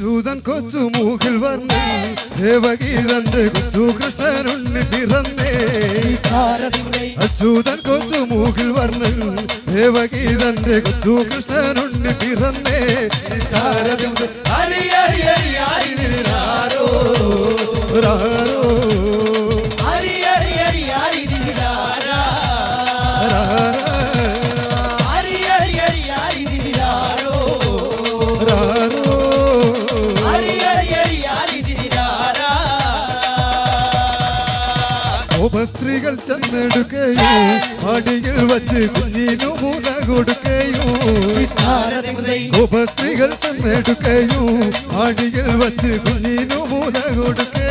അച്യുതൻ കൊച്ചു മൂക്കിൽ വന്ന്. ദേവഗീതന്റെ കൊച്ചു കൃഷ്ണനുണ്ണി പിറന്നേ. അച്യുതൻ കൊച്ചു മൂക്കിൽ വന്ന് ദേവഗീതന്റെ കൊച്ചു കൃഷ്ണനുണ്ണി പിറന്നേ. താരതിം ഹരി ഹരി ഹരി ഹരി നിരാരോ രാരോ ഉപസ്ത്രീകൾ ചെന്നെടുക്കയോ അടിയിൽ വച്ച് കുഞ്ഞിനു മൂല കൊടുക്കയോ ഉപസ്ത്രീകൾ ചെന്നെടുക്കയോ അടിയിൽ വച്ച് കുഞ്ഞിനു മൂല കൊടുക്കയോ ഹരി